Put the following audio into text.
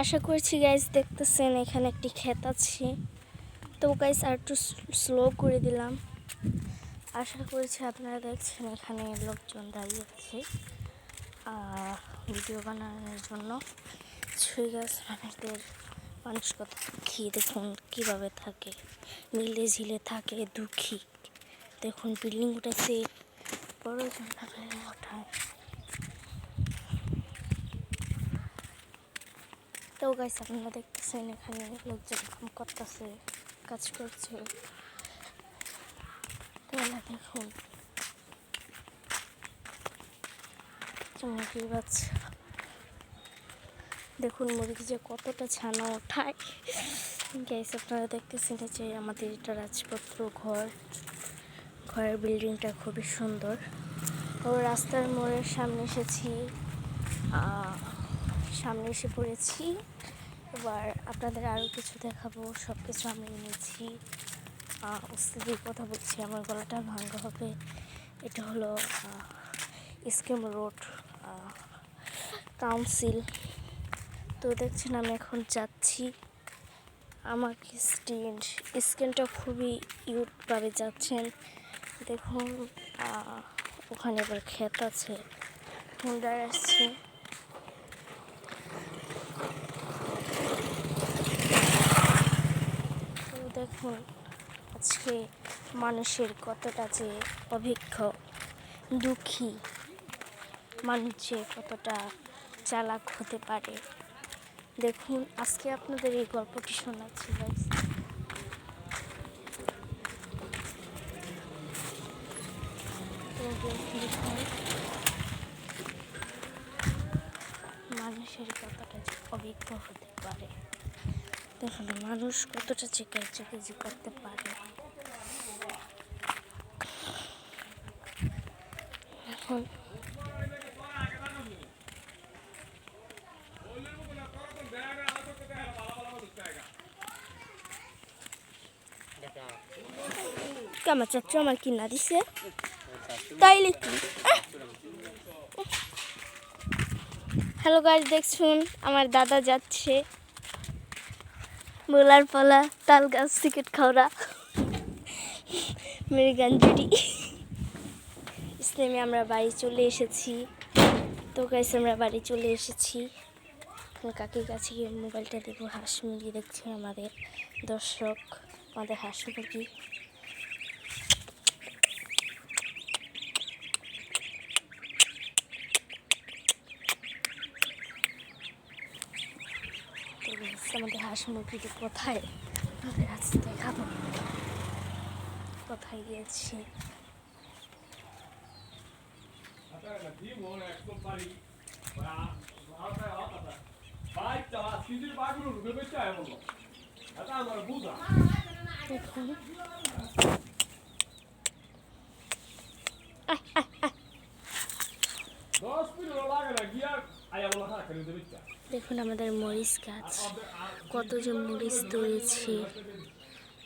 আশা করছি গাইজ দেখতেছেন, এখানে একটি ক্ষেত আছে। তো গাইজ আর একটু স্লো করে দিলাম। আশা করছি আপনারা দেখছেন এখানে লোকজন দাঁড়িয়ে আছে। ভিডিও বানানোর জন্য। ছুঁই গাছ মানুষদের মানুষ কত দুঃখী, দেখুন কীভাবে থাকে। মিলে ঝিলে থাকে, দুঃখী। দেখুন বিল্ডিং উঠেছে। ভাবে ওঠায়। তো গাইস আপনারা দেখতেছেন এখানে লোকজন কাম করতেছে, কাজ করছে। দেখুন। দেখুন মুরগি যে কতটা ছানা ওঠায়। গ্যাস আপনারা দেখতেছেন যে আমাদের এটা রাজপত্র ঘর। ঘরের বিল্ডিংটা খুবই সুন্দর। ও রাস্তার মোড়ের সামনে এসেছি। সামনে এসে পড়েছি। এবার আপনাদের আরও কিছু দেখাবো সব কিছু আমি নিয়েছি অস্থিতির কথা বলছি, আমার গলাটা ভাঙ্গা হবে। এটা হলো স্কিম রোড কাউন্সিল তো দেখছেন আমি এখন যাচ্ছি। আমার স্কিন স্কিনটা খুবই ইউটভাবে যাচ্ছেন। দেখুন ওখানে আবার ক্ষেত আছে। হুন্ডার আসছে তো দেখুন, আজকে মানুষের কতটা যে অভিজ্ঞ, দুঃখী মানুষ যে কতটা চালাক হতে পারে দেখুন, আজকে আপনাদের এই গল্পটি শোনাচ্ছি। মানুষের কতটা অভিজ্ঞ হতে পারে দেখুন মানুষ কতটা চেকাই চেকাজি করতে পারে। এখন কামা চাচ্ছু আমার কিনা দিছে? তাইলে কি? হ্যালো গাইজ দেখছুন, আমার দাদা যাচ্ছে। বোলার পলা, তাল গাছ সিকেট খাওয়া মেরে গাঞ্জুরি ইসলামে আমরা বাড়ি চলে এসেছি। তো গাইস আমরা বাড়ি চলে এসেছি। কাকির কাছে গিয়ে মোবাইলটা দেখব, হাঁস মুরগি দেখছি আমাদের দর্শক, আমাদের হাঁস মুরগি। Guys, আমাদের হাঁস মুরগিটি কোথায় আমাদের আজ দেখাবো। কোথায় গিয়েছি? দেখুন দেখুন আমাদের মরিচ গাছ। কত যে মরিচ ধরেছে